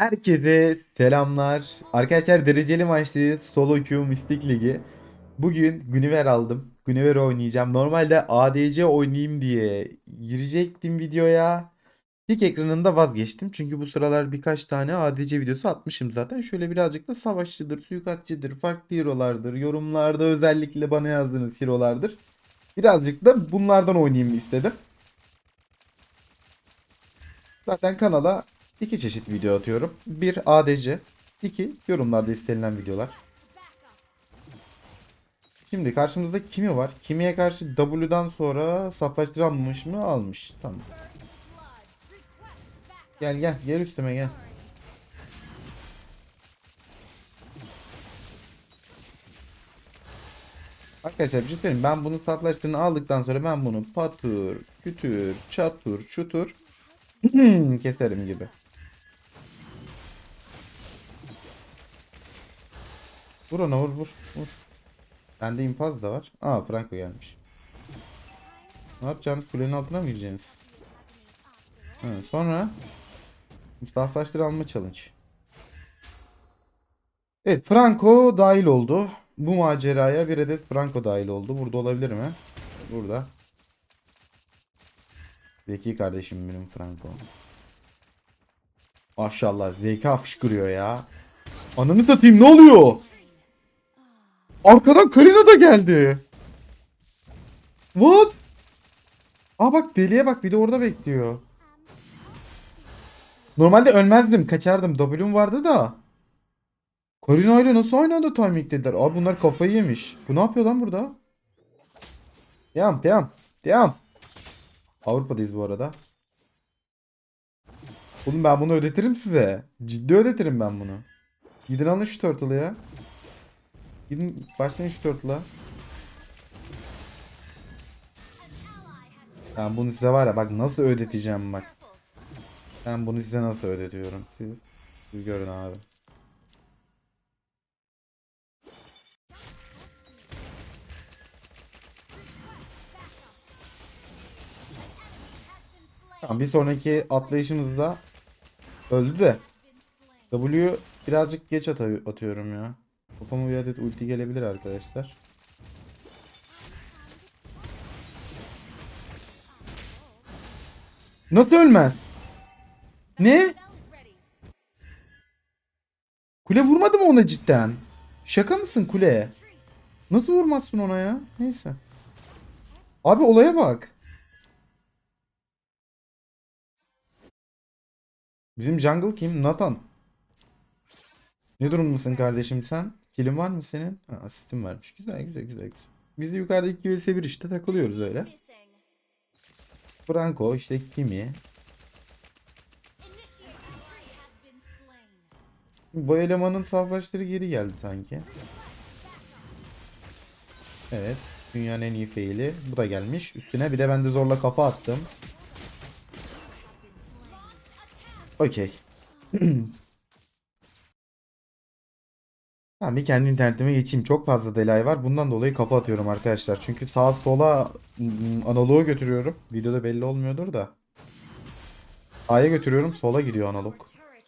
Herkese selamlar. Arkadaşlar dereceli maçtayız. Solo Q Mistik Ligi. Bugün Guinevere aldım. Guinevere oynayacağım. Normalde ADC oynayayım diye girecektim videoya. İlk ekranında vazgeçtim. Çünkü bu sıralar birkaç tane ADC videosu atmışım zaten. Şöyle birazcık da savaşçıdır, suikastçıdır, farklı hero'lardır. Yorumlarda özellikle bana yazdığınız hero'lardır. Birazcık da bunlardan oynayayım istedim. Zaten kanala iki çeşit video atıyorum. Bir ADC, iki yorumlarda istenilen videolar. Şimdi karşımızda Kimi var. Kimi'ye karşı W'dan sonra saflaştıramamış mı? Almış. Tamam. Gel gel gel üstüme gel. Arkadaşlar bir şey. Ben bunu saflaştığını aldıktan sonra ben bunu patır, kütür, çatur, çutur keserim gibi. Vur ona vur vur vur. Bende infaz da var. Aa Franco gelmiş. Ne yapacaksınız? Kulenin altına mı gireceksiniz? Ha, sonra Mustafa'laştır alma challenge. Evet Franco dahil oldu. Bu maceraya bir adet Franco dahil oldu. Burada olabilir mi? Burada. Zeki kardeşim benim Franco. Maşallah zeka fışkırıyor ya. Ananı satayım ne oluyor? Arkadan Karina da geldi. What? Aa bak deliye bak bir de orada bekliyor. Normalde ölmezdim kaçardım W'm vardı da. Karina ile nasıl aynı anda timing dediler. Abi bunlar kafayı yemiş. Bu ne yapıyor lan burada? Devam devam devam. Avrupa'dayız bu arada. Oğlum ben bunu ödetirim size. Ciddi ödetirim ben bunu. Gidin alın şu turtle'ı ya. Gidin başlayın şu turtle'a. Ben bunu size var ya bak nasıl ödeteceğim bak. Ben bunu size nasıl ödetiyorum. Siz, siz görün abi. Tamam bir sonraki atlayışımızda öldü de. W birazcık geç atı- atıyorum ya. Kafama bir adet ulti gelebilir arkadaşlar. Nasıl ölmez? Ne? Kule vurmadı mı ona cidden? Şaka mısın kule? Nasıl vurmazsın ona ya? Neyse. Abi olaya bak. Bizim jungle kim? Nathan. Ne durumdasın kardeşim sen? Kilin var mı senin? Ha, asistin varmış. Güzel güzel güzel. güzel. Biz de yukarıdaki vs 1 işte takılıyoruz öyle. Franco işte Kimi. Bu elemanın savaşları geri geldi sanki. Evet. Dünyanın en iyi faili. Bu da gelmiş. Üstüne bir de ben de zorla kafa attım. Okey. Tamam bir kendi internetime geçeyim. Çok fazla delay var. Bundan dolayı kafa atıyorum arkadaşlar. Çünkü sağa sola ım, analogu götürüyorum. Videoda belli olmuyordur da. A'ya götürüyorum. Sola gidiyor analog.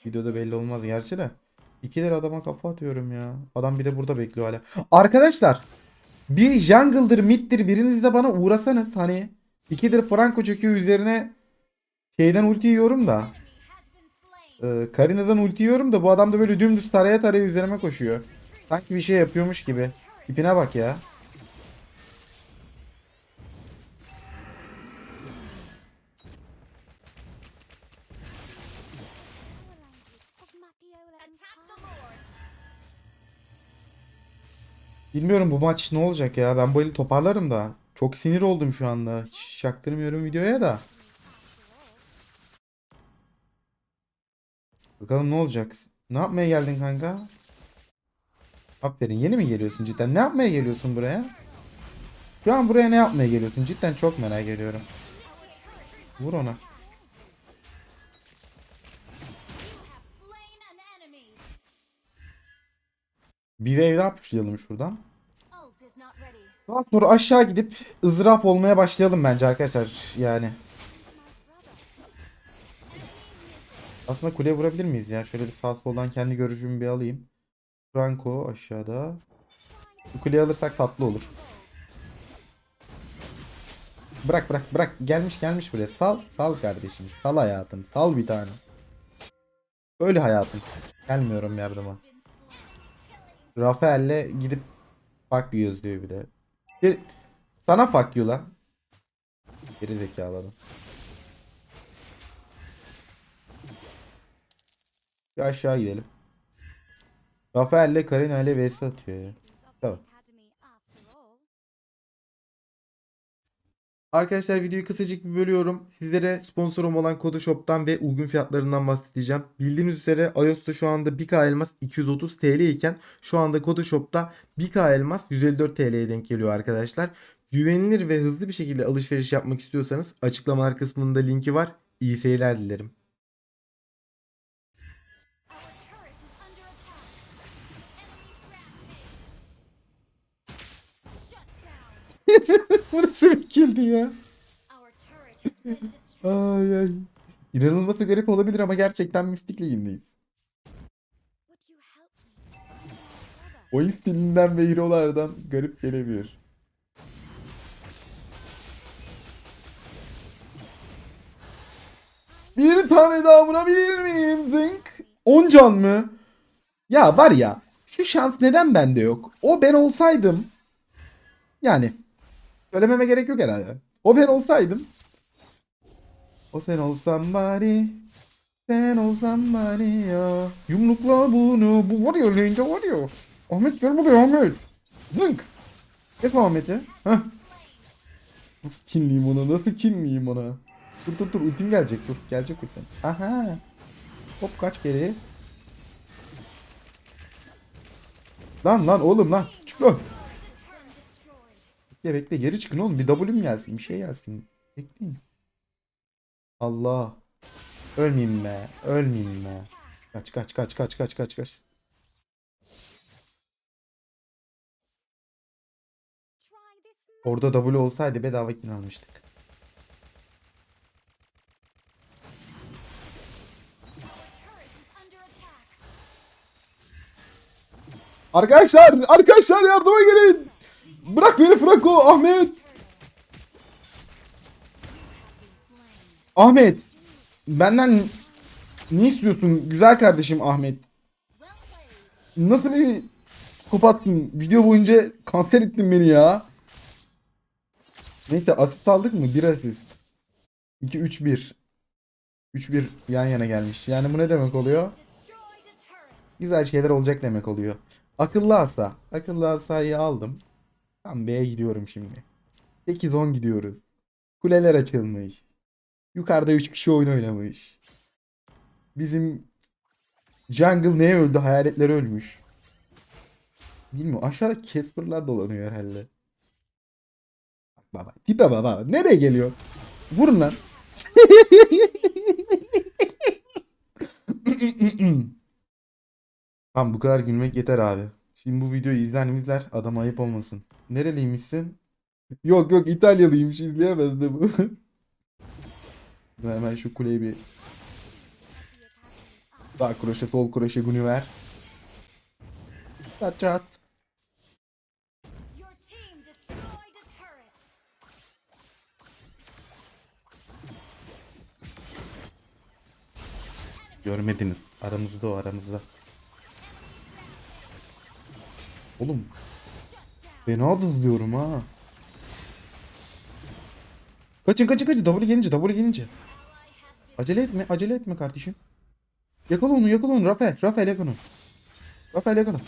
Videoda belli olmaz gerçi de. İki lira adama kafa atıyorum ya. Adam bir de burada bekliyor hala. Arkadaşlar. Bir jungle'dır mid'dir biriniz de bana uğrasanız hani. İkidir Franco çöküyor üzerine şeyden ulti yiyorum da. Ee, Karina'dan ulti yiyorum da bu adam da böyle dümdüz taraya taraya üzerime koşuyor. Sanki bir şey yapıyormuş gibi. İpine bak ya. Bilmiyorum bu maç ne olacak ya. Ben bu eli toparlarım da. Çok sinir oldum şu anda. Hiç çaktırmıyorum videoya da. Bakalım ne olacak. Ne yapmaya geldin kanka? Aferin. Yeni mi geliyorsun cidden? Ne yapmaya geliyorsun buraya? Şu an buraya ne yapmaya geliyorsun? Cidden çok merak ediyorum. Vur ona. Bir wave daha pushlayalım şuradan. Daha sonra aşağı gidip ızdırap olmaya başlayalım bence arkadaşlar. Yani. Aslında kuleye vurabilir miyiz ya? Şöyle bir sağ soldan kendi görüşümü bir alayım. Franco aşağıda. Bu kuleyi alırsak tatlı olur. Bırak bırak bırak. Gelmiş gelmiş buraya. Sal. Sal kardeşim. Sal hayatım. Sal bir tane. Öyle hayatım. Gelmiyorum yardıma. Rafael'le gidip fuck you yazıyor bir de. Bir- Sana fuck you lan. Geri zekalı. Bir aşağı gidelim. Rafael'le Karina ile vs atıyor ya. Arkadaşlar videoyu kısacık bir bölüyorum. Sizlere sponsorum olan Kodoshop'tan ve uygun fiyatlarından bahsedeceğim. Bildiğiniz üzere iOS'ta şu anda 1K elmas 230 TL iken şu anda Kodoshop'ta 1K elmas 154 TL'ye denk geliyor arkadaşlar. Güvenilir ve hızlı bir şekilde alışveriş yapmak istiyorsanız açıklamalar kısmında linki var. İyi seyirler dilerim. Bu nasıl bir killdi ya? Ay ay. İnanılması garip olabilir ama gerçekten Mystic Ligi'ndeyiz. Oyun stilinden ve hero'lardan garip gelebilir. Bir tane daha vurabilir miyim? Zınk. 10 can mı? Ya var ya şu şans neden bende yok? O ben olsaydım yani söylememe gerek yok herhalde. O ben olsaydım. O sen olsan bari sen olsan bari ya. Yumrukla bunu Bu var ya önce var ya. Ahmet gel buraya Ahmet. Zınk. Kes Ahmet'i. Nasıl kinliyim ona nasıl kinliyim ona. Dur dur dur ultim gelecek dur. Gelecek ultim. Aha. Hop kaç geri. Lan lan oğlum lan. Çık lan Bekle bekle. Geri çıkın oğlum. Bir W'm gelsin bir şey gelsin. Bekleyin. Allah. Ölmeyeyim be. Ölmeyeyim be. Kaç kaç kaç kaç kaç kaç kaç. Orada W olsaydı bedava kin almıştık. Arkadaşlar, arkadaşlar yardıma gelin. Bırak beni Franco, Ahmet. Ahmet. Benden ne istiyorsun güzel kardeşim Ahmet? Nasıl bir kopattın? Video boyunca kanser ettin beni ya. Neyse asist aldık mı? 1 asist. 2 3 1. 3 1 yan yana gelmiş. Yani bu ne demek oluyor? Güzel şeyler olacak demek oluyor. Akıllı hata. Akıllı hatayı aldım. Tam B'ye gidiyorum şimdi. 8-10 gidiyoruz. Kuleler açılmış. Yukarıda 3 kişi oyun oynamış. Bizim Jungle neye öldü? Hayaletler ölmüş. Bilmiyorum. Aşağıda Casper'lar dolanıyor herhalde. Bak baba. Tipe baba. Nereye geliyor? Vurun lan. Tamam bu kadar gülmek yeter abi. Şimdi bu videoyu izler mi izler? Adam ayıp olmasın. Nereliymişsin? Yok yok İtalyalıymış izleyemez de bu. Hemen şu kuleyi bir sağ kroşe sol kroşe günü ver. Çat çat. Görmediniz. Aramızda o aramızda. Oğlum. Fena hızlıyorum ha. Kaçın kaçın kaçın. W gelince W gelince. Acele etme acele etme kardeşim. Yakala onu yakala onu Rafael. Rafael yakala onu. Rafael yakala.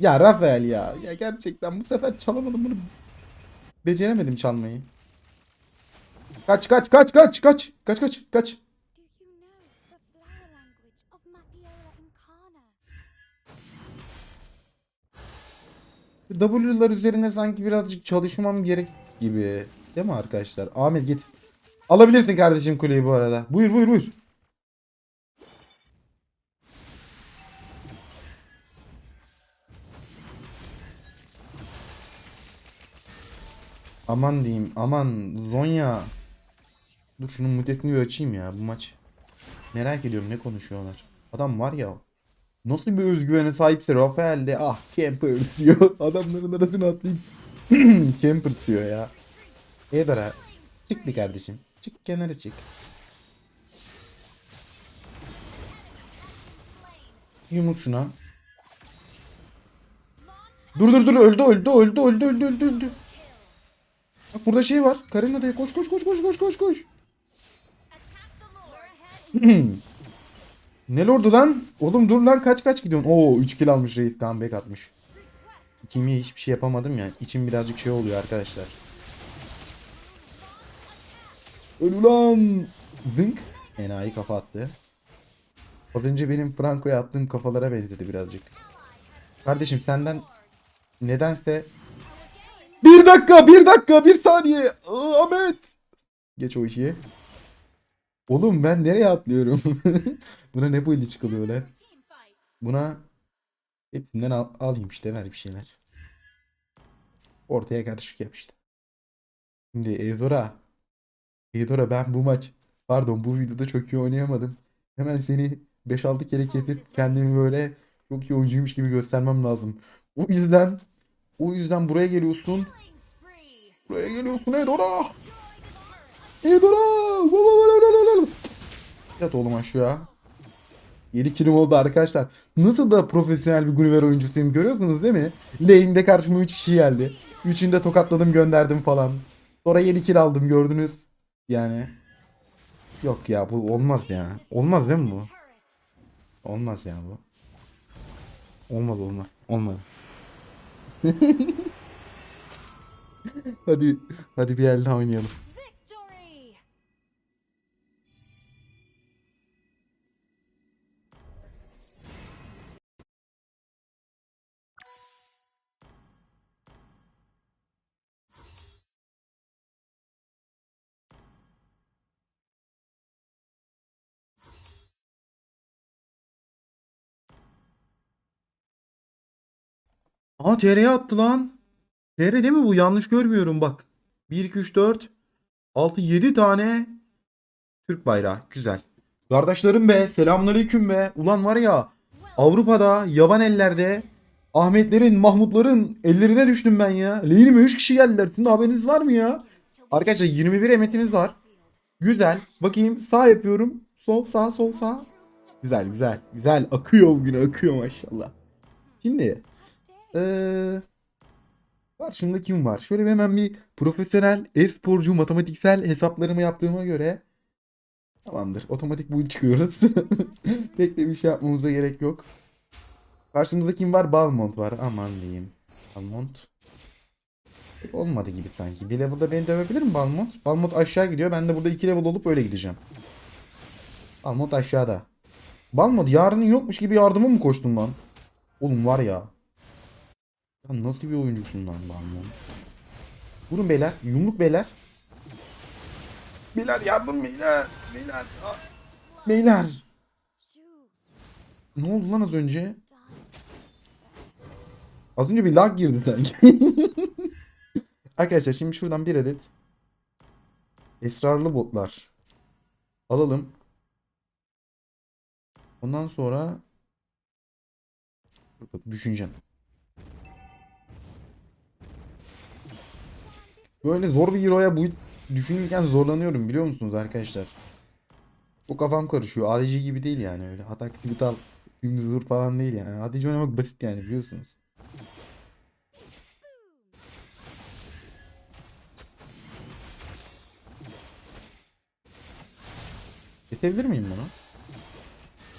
Ya Rafael ya. Ya gerçekten bu sefer çalamadım bunu. Beceremedim çalmayı. Kaç kaç kaç kaç kaç kaç kaç kaç. W'lar üzerine sanki birazcık çalışmam gerek gibi. Değil mi arkadaşlar? Ahmet git. Alabilirsin kardeşim kuleyi bu arada. Buyur buyur buyur. Aman diyeyim aman Zonya. Dur şunun mutesini bir açayım ya bu maç. Merak ediyorum ne konuşuyorlar. Adam var ya nasıl bir özgüvene sahipse Rafael de ah camper diyor. Adamların arasına atlayıp camper diyor ya. Edara çık bir kardeşim. Çık kenara çık. Yumruk şuna. Dur dur dur öldü öldü öldü öldü öldü öldü öldü. Bak burada şey var. Karina da koş koş koş koş koş koş koş. ne lordu lan? Oğlum dur lan kaç kaç gidiyorsun? Oo 3 kill almış Raid comeback atmış. Kimi hiçbir şey yapamadım ya. İçim birazcık şey oluyor arkadaşlar. Öl ulan. Zınk. Enayi kafa attı. Az önce benim Franco'ya attığım kafalara benzedi birazcık. Kardeşim senden nedense bir dakika bir dakika bir saniye Aa, Ahmet geç o işi oğlum ben nereye atlıyorum buna ne build'i çıkılıyor lan buna hepsinden al, alayım işte ver bir şeyler. Ortaya karışık yap işte. Şimdi Eudora Eudora ben bu maç pardon bu videoda çok iyi oynayamadım. Hemen seni 5-6 kere kesip kendimi böyle çok iyi oyuncuymuş gibi göstermem lazım. O yüzden o yüzden buraya geliyorsun. Buraya geliyorsun Edora. Edora. Yat oğlum aşağı. 7 kilim oldu arkadaşlar. Nasıl da profesyonel bir Gulliver oyuncusuyum görüyorsunuz değil mi? Lane'de karşıma 3 kişi geldi. Üçünü de tokatladım gönderdim falan. Sonra 7 kill aldım gördünüz. Yani. Yok ya bu olmaz ya. Olmaz değil mi bu? Olmaz ya bu. Olmaz olmaz. Olmadı. hadi hadi bir el daha oynayalım. Aa TR'ye attı lan. TR değil mi bu? Yanlış görmüyorum bak. 1 2 3 4 6 7 tane Türk bayrağı. Güzel. Kardeşlerim be, selamünaleyküm be. Ulan var ya Avrupa'da yaban ellerde Ahmetlerin, Mahmutların ellerine düştüm ben ya. Lane'ime 3 kişi geldiler. Sizin haberiniz var mı ya? Arkadaşlar 21 emetiniz var. Güzel. Bakayım sağ yapıyorum. Sol sağ sol sağ. Güzel güzel. Güzel. Akıyor bugün akıyor maşallah. Şimdi ee, karşımda kim var? Şöyle hemen bir profesyonel e-sporcu matematiksel hesaplarımı yaptığıma göre tamamdır. Otomatik build çıkıyoruz. Pek de bir şey yapmamıza gerek yok. Karşımızda kim var? Balmont var. Aman diyeyim. Balmont. Olmadı gibi sanki. Bir level'da beni dövebilir mi Balmont? Balmont aşağı gidiyor. Ben de burada iki level olup öyle gideceğim. Balmont aşağıda. Balmont yarının yokmuş gibi yardıma mı koştun lan? Oğlum var ya. Ya nasıl bir oyuncusun lan Balmont? Vurun beyler. Yumruk beyler. Beyler yardım beyler. Beyler. Aa. Beyler. Ne oldu lan az önce? Az önce bir lag girdi sanki. Arkadaşlar şimdi şuradan bir adet esrarlı botlar alalım. Ondan sonra düşüneceğim. Böyle zor bir hero'ya bu düşünürken zorlanıyorum biliyor musunuz arkadaşlar? Bu kafam karışıyor. ADC gibi değil yani öyle. Atak tipital dümdüz vur falan değil yani. ADC oynamak basit yani biliyorsunuz. Kesebilir miyim bunu?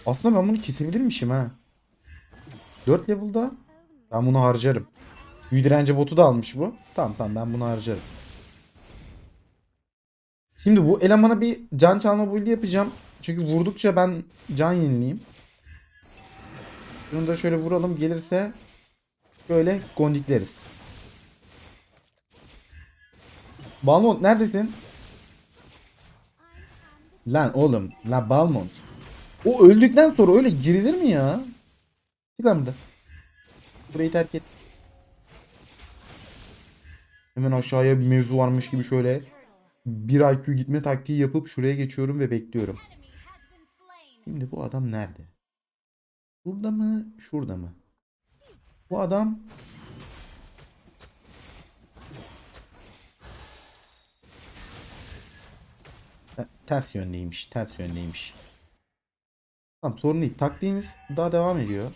Aslında ben bunu kesebilirmişim ha. 4 level'da ben bunu harcarım. Büyü botu da almış bu. Tamam tamam ben bunu harcarım. Şimdi bu elemana bir can çalma build yapacağım. Çünkü vurdukça ben can yenileyim. Bunu da şöyle vuralım gelirse böyle gondikleriz. Balmont neredesin? Lan oğlum. La Balmont. O öldükten sonra öyle girilir mi ya? Çık lan burada. Burayı terk et. Hemen aşağıya bir mevzu varmış gibi şöyle. bir IQ gitme taktiği yapıp şuraya geçiyorum ve bekliyorum. Şimdi bu adam nerede? Burada mı? Şurada mı? Bu adam Te- ters yöndeymiş. Ters yöndeymiş. Tamam sorun değil. Taktiğimiz daha devam ediyor.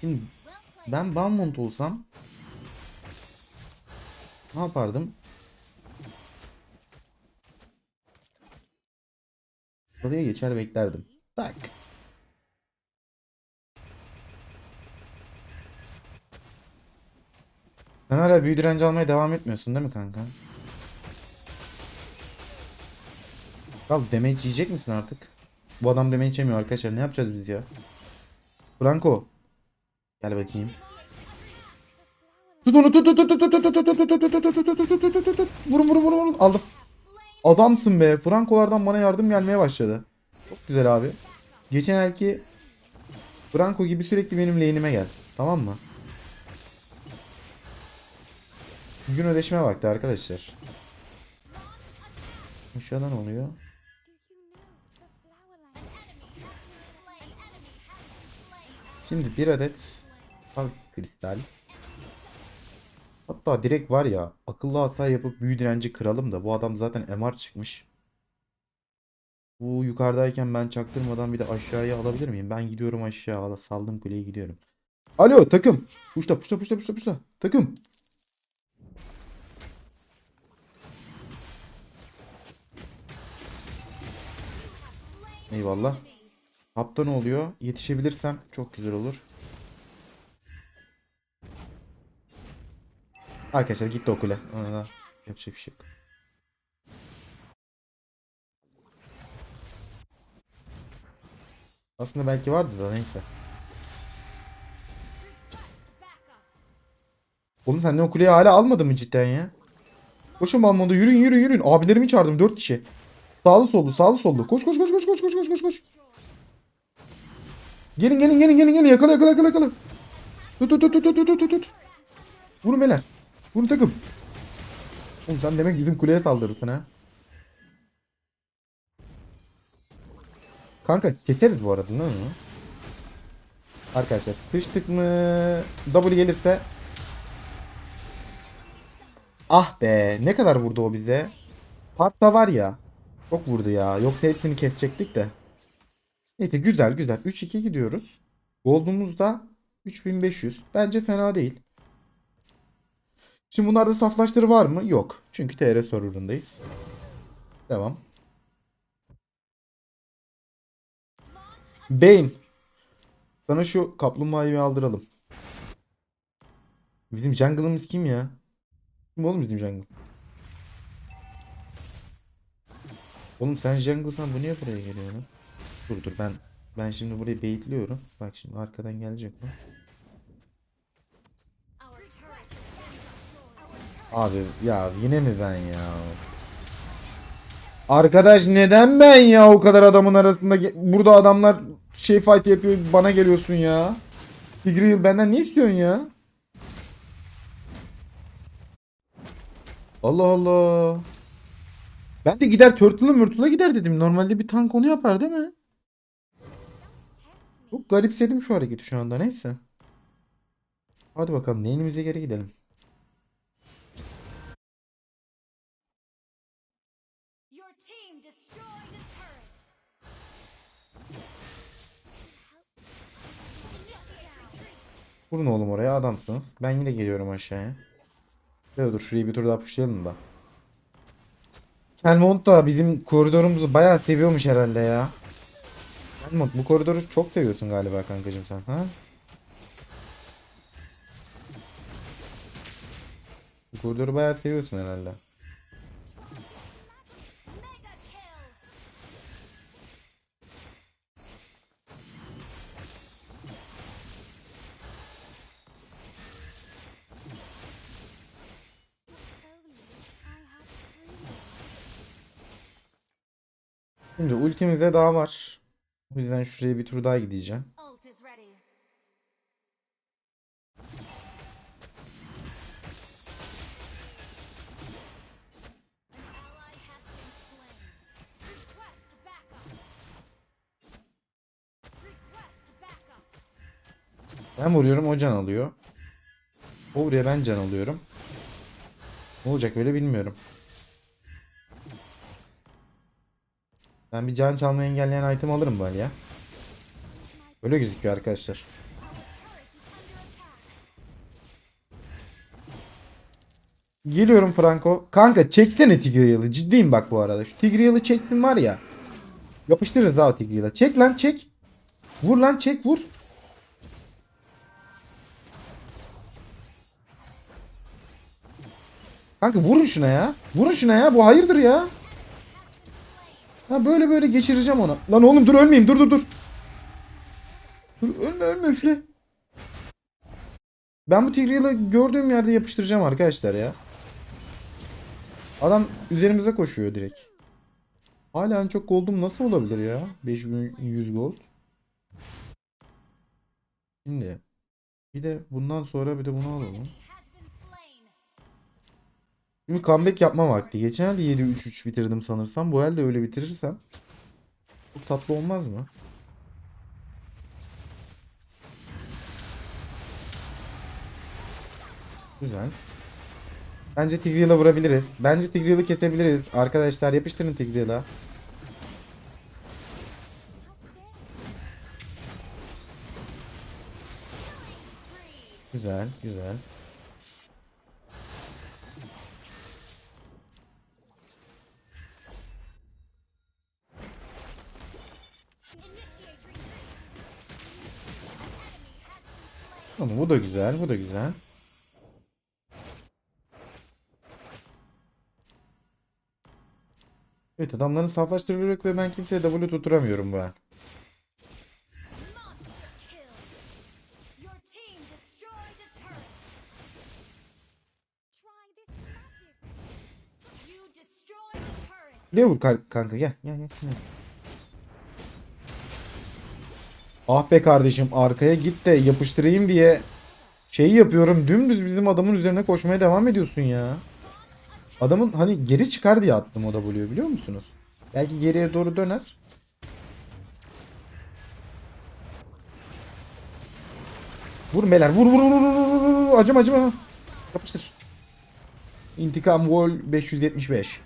Şimdi ben Balmont olsam ne yapardım? Oraya geçer beklerdim. Tak. Sen hala büyü direnci almaya devam etmiyorsun değil mi kanka? Kral damage yiyecek misin artık? Bu adam damage yemiyor arkadaşlar. Ne yapacağız biz ya? Franco. Gel bakayım. Tut onu tut tut tut tut tut tut tut tut tut tut tut tut tut tut. Vurun vurun vurun vurun. Aldım. Adamsın be. Franco'lardan bana yardım gelmeye başladı. Çok güzel abi. Geçen elki Franco gibi sürekli benim lane'ime gel. Tamam mı? Gün ödeşme vakti arkadaşlar. Aşağıda ne oluyor? Şimdi bir adet kalk kristal. Hatta direkt var ya akıllı hata yapıp büyü direnci kıralım da bu adam zaten MR çıkmış. Bu yukarıdayken ben çaktırmadan bir de aşağıya alabilir miyim? Ben gidiyorum aşağı. Saldım kuleye gidiyorum. Alo takım. Puşta puşta puşta puşta puşta. Takım. Eyvallah. Hapta ne oluyor? Yetişebilirsem çok güzel olur. Arkadaşlar gitti o kule. Ona da yapacak bir şey yok. Aslında belki vardı da neyse. Oğlum sen de o hala almadın mı cidden ya? Koşun Balmonda yürüyün yürüyün yürüyün. Abilerimi çağırdım 4 kişi. Sağlı sollu sağlı sollu. Koş koş koş koş koş koş koş koş koş. Gelin gelin gelin gelin gelin yakala yakala yakala yakala. Tut tut tut tut tut tut tut. Vurun beyler. Vurun takım. Oğlum sen demek bizim kuleye saldırırsın ha. Kanka keseriz bu arada değil mi? Arkadaşlar sıçtık mı? W gelirse. Ah be ne kadar vurdu o bize? Parkta var ya Çok vurdu ya. Yoksa hepsini kesecektik de. Neyse güzel güzel. 3-2 gidiyoruz. Gold'umuz da 3500 Bence fena değil Şimdi bunlarda saflaştırı var mı? Yok. Çünkü TR serverındayız. Devam. Bane. Sana şu kaplumbağayı bir aldıralım. Bizim jungle'ımız kim ya? Kim oğlum bizim jungle? Oğlum sen jungle'san bu niye buraya geliyor lan? Dur dur ben ben şimdi burayı baitliyorum. Bak şimdi arkadan gelecek mi? Abi ya yine mi ben ya? Arkadaş neden ben ya o kadar adamın arasında burada adamlar şey fight yapıyor bana geliyorsun ya. Tigreal benden ne istiyorsun ya? Allah Allah. Ben de gider Turtle'ı mürtle'a gider dedim. Normalde bir tank onu yapar değil mi? Çok garipsedim şu hareketi şu anda neyse. Hadi bakalım neyimize geri gidelim. Vurun oğlum oraya adamsınız. Ben yine geliyorum aşağıya. Ya dur şurayı bir tur daha pushlayalım da. Kelmont da bizim koridorumuzu bayağı seviyormuş herhalde ya. Kelmont bu koridoru çok seviyorsun galiba kankacım sen ha? Bu koridoru bayağı seviyorsun herhalde. Şimdi ultimizde daha var. O yüzden şuraya bir tur daha gideceğim. Ben vuruyorum o can alıyor. O vuruyor ben can alıyorum. Ne olacak böyle bilmiyorum. Ben bir can çalmayı engelleyen item alırım bari ya. Öyle gözüküyor arkadaşlar. Geliyorum Franco. Kanka çeksene Tigreal'ı. Ciddiyim bak bu arada. Şu Tigreal'ı çeksin var ya. Yapıştırırız daha Tigreal'a. Çek lan çek. Vur lan çek vur. Kanka vurun şuna ya. Vurun şuna ya. Bu hayırdır ya. Ha böyle böyle geçireceğim ona. Lan oğlum dur ölmeyeyim. Dur dur dur. Dur ölme ölme üfle. Ben bu Tigreal'ı gördüğüm yerde yapıştıracağım arkadaşlar ya. Adam üzerimize koşuyor direkt. Hala en çok gold'um nasıl olabilir ya? 5100 gold. Şimdi bir de bundan sonra bir de bunu alalım. Şimdi comeback yapma vakti. Geçen elde 7-3-3 bitirdim sanırsam. Bu elde öyle bitirirsem çok tatlı olmaz mı? Güzel. Bence Tigreal'a vurabiliriz. Bence Tigreal'ı kesebiliriz. Arkadaşlar yapıştırın Tigreal'a. Güzel, güzel. Ama bu da güzel, bu da güzel. Evet adamların saflaştırılıyor ve ben kimseye W tutturamıyorum bu an. Monster kill. Your team destroyed Ah be kardeşim arkaya git de yapıştırayım diye şeyi yapıyorum. Dümdüz bizim adamın üzerine koşmaya devam ediyorsun ya. Adamın hani geri çıkar diye attım o W'yu biliyor musunuz? Belki geriye doğru döner. Vur Meler vur vur vur vur vur acıma acıma. Yapıştır. İntikam Wall 575.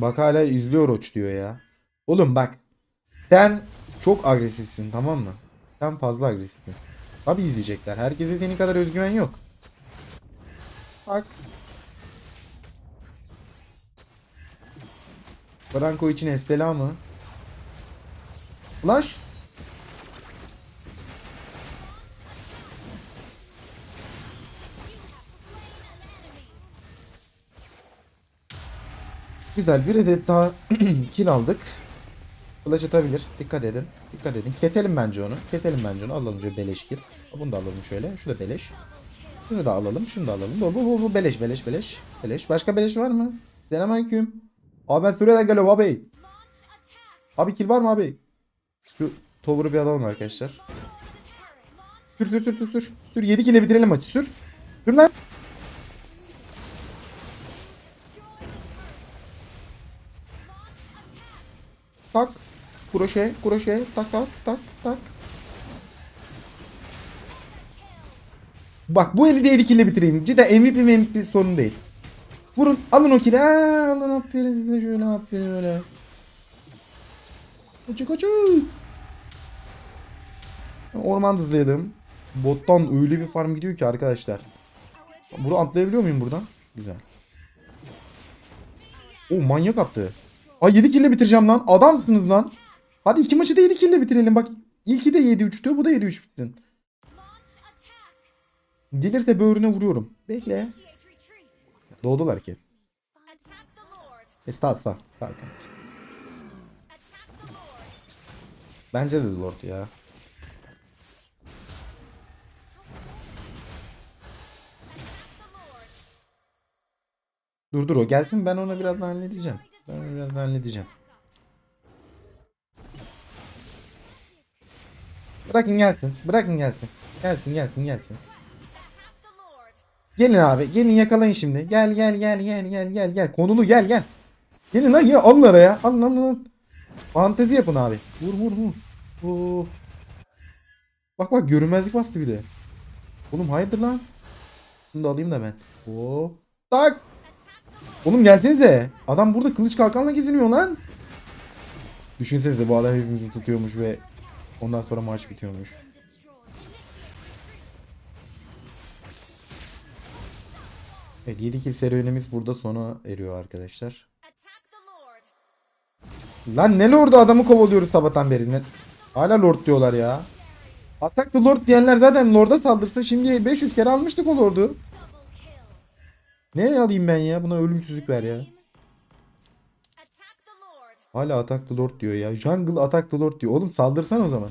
Bak hala izliyor Roç diyor ya. Oğlum bak. Sen çok agresifsin tamam mı? Sen fazla agresifsin. Tabi izleyecekler. Herkese senin kadar özgüven yok. Bak. Franco için Estela mı? Flash. Güzel bir adet daha kill aldık. Flash atabilir. Dikkat edin. Dikkat edin. Ketelim bence onu. Ketelim bence onu. Alalım şöyle beleş kill. Bunu da alalım şöyle. Şu da beleş. Şunu da alalım. Şunu da alalım. Bu bu bu, bu beleş beleş beleş. Beleş. Başka beleş var mı? Selamünaleyküm. Abi ben Suriye'den geliyorum abi. Abi kill var mı abi? Şu tower'ı bir alalım arkadaşlar. Sür sür sür sür sür. Sür 7 kill'e bitirelim maçı sür. Sür lan. Tak. Kroşe, kroşe, tak tak tak tak. Bak bu eli de 7 kill'e bitireyim. Cidden MVP MVP sorun değil. Vurun, alın o kill'i. Aa, alın aferin size şöyle aferin öyle. Kaçı kaçı. Orman hızlayalım. Bottan öyle bir farm gidiyor ki arkadaşlar. Burada atlayabiliyor muyum buradan? Güzel. O manyak attı. Ay 7 kille bitireceğim lan. Adamsınız lan. Hadi iki maçı da 7 kille bitirelim. Bak ilki de 7-3'tü. Bu da 7-3 bitsin. Gelirse böğrüne vuruyorum. Bekle. Doğdular ki. E sağ. Bence de Lord ya. Dur dur o gelsin ben ona birazdan halledeceğim. Birazdan halledeceğim. Bırakın gelsin. Bırakın gelsin. Gelsin gelsin gelsin. Gelin abi. Gelin yakalayın şimdi. Gel gel gel gel gel gel gel. Konulu gel gel. Gelin lan ya alın araya. Alın alın alın. Fantezi yapın abi. Vur vur vur. Oo. Bak bak görünmezlik bastı bir de. Oğlum hayırdır lan? Bunu da alayım da ben. Oo. Tak. Oğlum gelsene de. Adam burada kılıç kalkanla geziniyor lan. Düşünsenize bu adam hepimizi tutuyormuş ve ondan sonra maç bitiyormuş. Evet 7 kill serüvenimiz burada sona eriyor arkadaşlar. Lan ne lordu adamı kovalıyoruz sabahtan beri. Ne- Hala lord diyorlar ya. Attack the lord diyenler zaten lorda saldırsa şimdi 500 kere almıştık o lordu. Ne alayım ben ya? Buna ölümsüzlük ver ya. Hala attack the lord diyor ya. Jungle attack the lord diyor. Oğlum saldırsan o zaman.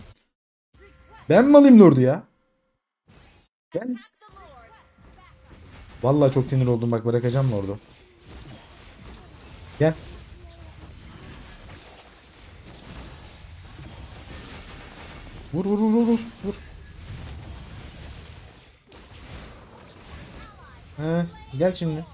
Ben mi alayım lordu ya? Ben... Vallahi çok sinir oldum bak bırakacağım lordu. Gel. Vur vur vur vur vur. He, gel şimdi.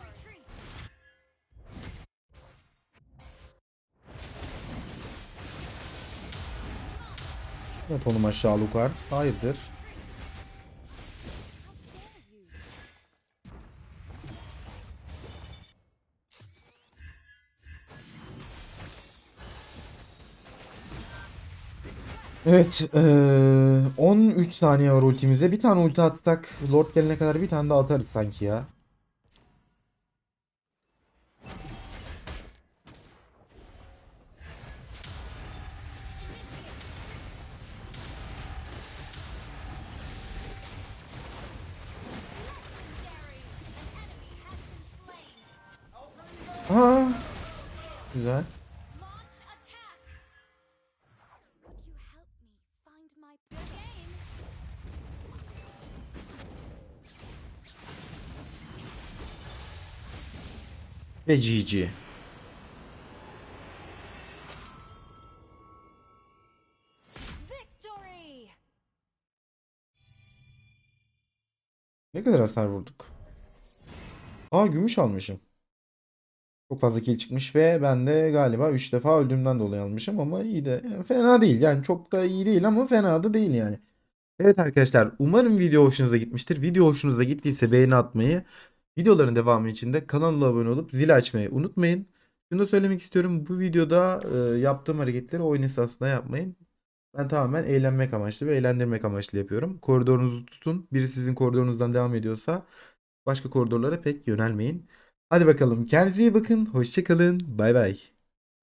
Yat oğlum aşağı Lukar. Hayırdır? Evet, eee 13 saniye var ultimize. Bir tane ulti atsak Lord gelene kadar bir tane daha atarız sanki ya. Ve GG. Ne kadar hasar vurduk? Aa gümüş almışım. Çok fazla kill çıkmış ve ben de galiba 3 defa öldüğümden dolayı almışım ama iyi de yani fena değil. Yani çok da iyi değil ama fena da değil yani. Evet arkadaşlar umarım video hoşunuza gitmiştir. Video hoşunuza gittiyse beğeni atmayı, videoların devamı için de kanala abone olup zil açmayı unutmayın. Şunu da söylemek istiyorum. Bu videoda e, yaptığım hareketleri oyun esasında yapmayın. Ben tamamen eğlenmek amaçlı ve eğlendirmek amaçlı yapıyorum. Koridorunuzu tutun. Biri sizin koridorunuzdan devam ediyorsa başka koridorlara pek yönelmeyin. Hadi bakalım kendinize iyi bakın. Hoşçakalın. Bay bay.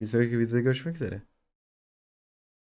Bir sonraki videoda görüşmek üzere.